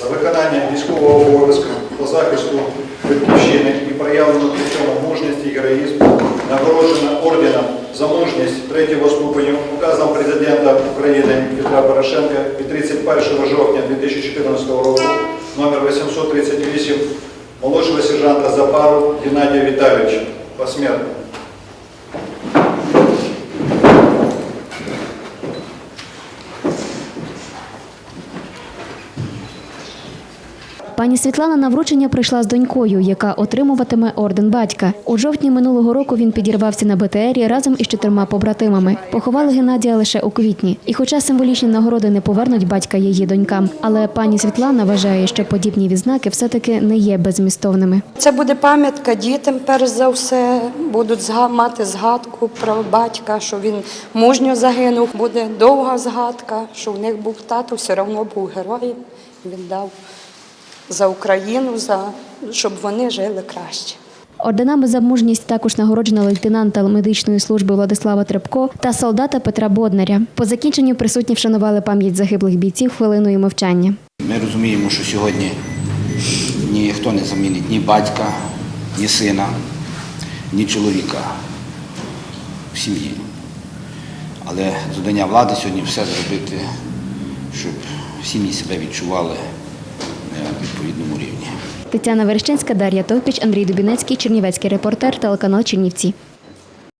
За виконання військового обов'язку по захисту Батьківщини і проявлену при цьому мужність і героїзм нагороджена орденом за мужність третього ступеню указом президента України Петра Порошенка від 31 жовтня 2014 року номер 838 молодшого сержанта Запару Геннадія Віталійовича посмертно. Пані Світлана на вручення прийшла з донькою, яка отримуватиме орден батька. У жовтні минулого року він підірвався на БТРі разом із чотирма побратимами. Поховали Геннадія лише у квітні. І хоча символічні нагороди не повернуть батька її донькам, але пані Світлана вважає, що подібні відзнаки все-таки не є беззмістовними. Це буде пам'ятка дітям, перш за все, будуть мати згадку про батька, що він мужньо загинув. Буде довга згадка, що в них був тато, все одно був героєм. Він дав за Україну, за щоб вони жили краще. Орденами за мужність також нагороджена лейтенанта медичної служби Владислава Трепко та солдата Петра Боднаря. По закінченню присутні вшанували пам'ять загиблих бійців хвилиною мовчання. Ми розуміємо, що сьогодні ніхто не замінить ні батька, ні сина, ні чоловіка в сім'ї. Але завдання влади сьогодні все зробити, щоб сім'ї себе відчували відповідному рівні. Тетяна Верещенська, Дар'я Товпіч, Андрій Дубінецький, Чернівецький репортер, телеканал Чернівці.